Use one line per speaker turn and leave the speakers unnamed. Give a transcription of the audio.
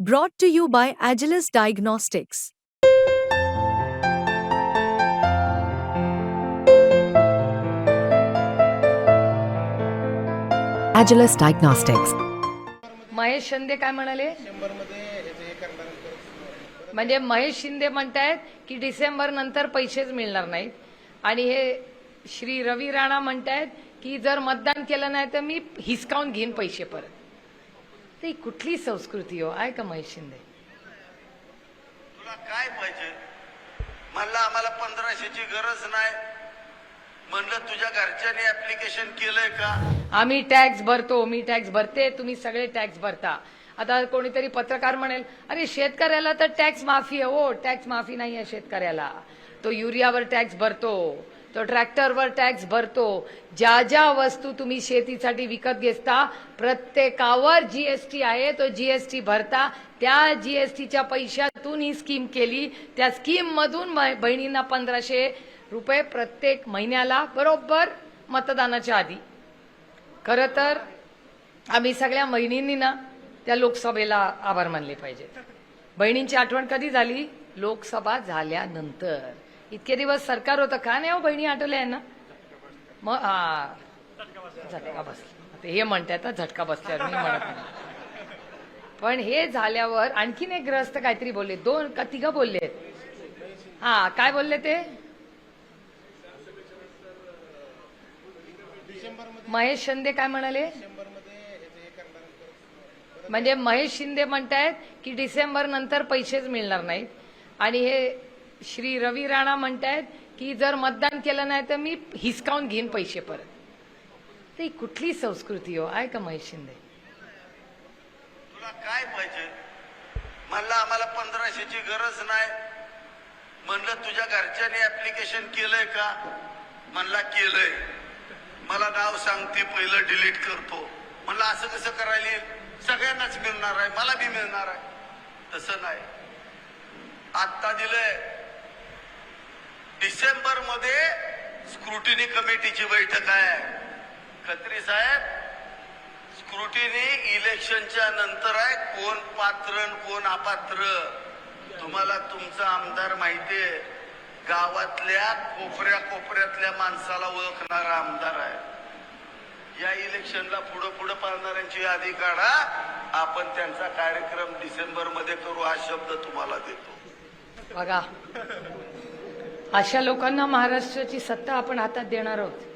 Brought to you by Agilus Diagnostics.
Agilus Diagnostics.
Mahesh Shinde काय म्हणाले म्हणजे महेश शिंदे म्हणतायत की डिसेंबर नंतर पैसेच मिळणार नाहीत आणि हे श्री रवी राणा म्हणतायत की जर मतदान केलं नाही तर मी हिसकावून घेईन पैसे परत ते कुठली संस्कृती हो? आहे का महेश शिंदे
तुला काय पाहिजे? म्हणलं आम्हाला पंधराशेची गरज नाही. म्हणलं तुझ्या घरच्यांनी ऍप्लिकेशन केलंय का?
आम्ही टॅक्स भरतो मी टॅक्स भरते तुम्ही सगळे टॅक्स भरता. आता कोणीतरी पत्रकार म्हणेल अरे शेतकऱ्याला तर टॅक्स माफी आहे हो टॅक्स माफी नाही आहे शेतकऱ्याला. तो युरियावर टॅक्स भरतो. तो ट्रॅक्टरवर टॅक्स भरतो. ज्या ज्या वस्तू तुम्ही शेतीसाठी विकत घेता प्रत्येकावर जीएसटी आहे. तो जीएसटी भरता. त्या जीएसटीच्या पैशातून ही स्कीम केली. त्या स्कीम मधून बहिणींना पंधराशे रुपये प्रत्येक महिन्याला बरोबर मतदानाच्या आधी. खरं तर आम्ही सगळ्या बहिणींनी ना त्या लोकसभेला आभार मानले पाहिजेत. बहिणींची आठवण कधी झाली? लोकसभा झाल्यानंतर. इतके दिवस सरकार होतं. का नाही हो बहिणी आठवल्या यांना? ना मग हा. झटका बसला. ते हे म्हणतात झटका बसल्यावर मी म्हणत नाही. पण हे झाल्यावर आणखीन एक ग्रस्त काहीतरी बोलले. दोन का तिघं बोलले. हा काय बोलले ते? महेश शिंदे काय म्हणाले? म्हणजे महेश शिंदे म्हणतायत की डिसेंबर नंतर पैसेच मिळणार नाहीत. आणि हे श्री रवी राणा म्हणतायत की जर मतदान केलं नाही तर मी हिसकावून घेईन पैसे परत. ते कुठली संस्कृती हो? आहे का महेश शिंदे?
तुला काय पाहिजे? म्हणलं आम्हाला पंधराशेची गरज नाही. म्हणलं तुझ्या घरच्यांनी ऍप्लिकेशन केलंय का? म्हणला केलंय. मला नाव सांगते पहिलं डिलीट करतो. म्हणलं असं कसं करायला सगळ्यांनाच मिळणार आहे मला बी मिळणार आहे. तसं नाही. आत्ता दिलंय डिसेंबरमध्ये स्क्रुटिनी कमिटीची बैठक आहे. खत्री साहेब स्क्रुटिनी इलेक्शनच्या नंतर आहे. कोण पात्र कोण अपात्र? तुम्हाला तुमचा आमदार माहितीये गावातल्या कोपऱ्या कोपऱ्यातल्या माणसाला ओळखणारा आमदार आहे. या इलेक्शनला पुढं पुढं पाळणाऱ्यांची यादी काढा. आपण त्यांचा कार्यक्रम डिसेंबरमध्ये करू हा शब्द तुम्हाला देतो.
बघा. अशा लोकांना महाराष्ट्राची सत्ता आपण हातात देणार आहोत.